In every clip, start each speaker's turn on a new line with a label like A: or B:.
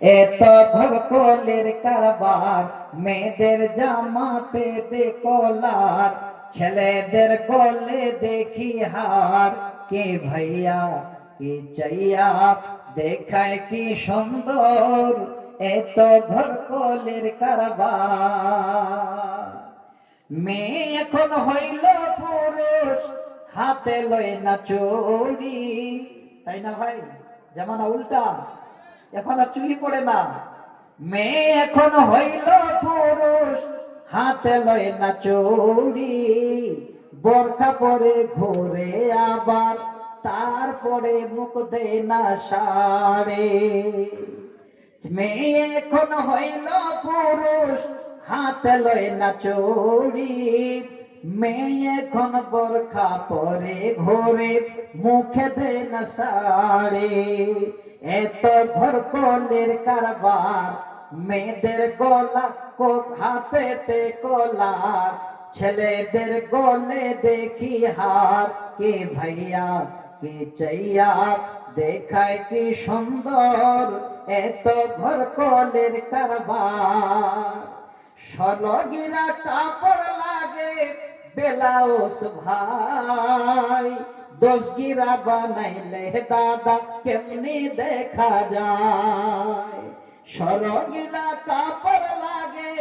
A: এত ভরকলের কারবার, মেয়েদের জামাতে দে কলার ছেলেদের গলে দেখি হার। কে ভাইয়া, কি চাইয়া, দেখায় কি সুন্দর? এত ভরকলের কারবার। মেয়ে এখন হইল পুরুষ, হাতে লয় না চুরি তাই না ভাই? জামানা উল্টা। এখন আর চুরি পড়ে না মেয়ে এখন হইল পুরুষ, হাতে লয় না চুরি বোরখা পরে ঘুরে আবার, তারপরে মুখ দে না সারে মেয়ে এখন হইল পুরুষ, হাতে লয় না চুরি মেয়ে এখন বোরখা পরে ঘোরে, মুখে দে না সারে এত ঘর কলের কারবার, মেয়েদের গলা কোক হাতেতে কলার, ছেলেদের গলে দেখি হার, কে ভাইয়া, কে চাইয়া, দেখায় কি সুন্দর, এত ঘর কলের কারবার। সলগিরা কাপড় লাগে বেলাউস ভাই দোষগিরা বানাইলে দাদা কেমনি দেখা যায়? সরগিরা কাপড় লাগে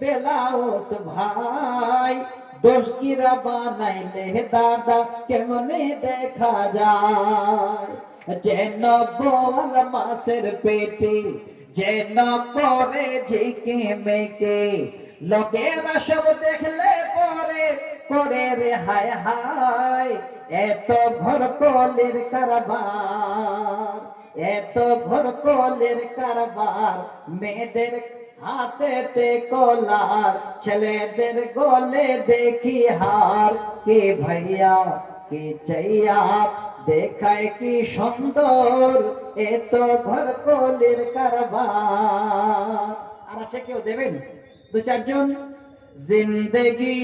A: বেলাউস ভাই দোষগিরা বানাইলে দাদা কেমনি দেখা যায়? যেন বোয়াল মাসের পেটে, যেন করে ঝিকে মেকে লোকেরা সব দেখলে পরে করে রে হায় হায়, এত ঘর কলের কারবার, এত ঘর কলের কারবার, মেয়েদের হাতেতে কলার, ছেলেদের গলে দেখি হার, কে ভাইয়া, কে চাইয়া, দেখায় কি সুন্দর, এত ঘর কলের কারবার। আর আছে কেউ দেবেন? দু চারজন জিন্দগি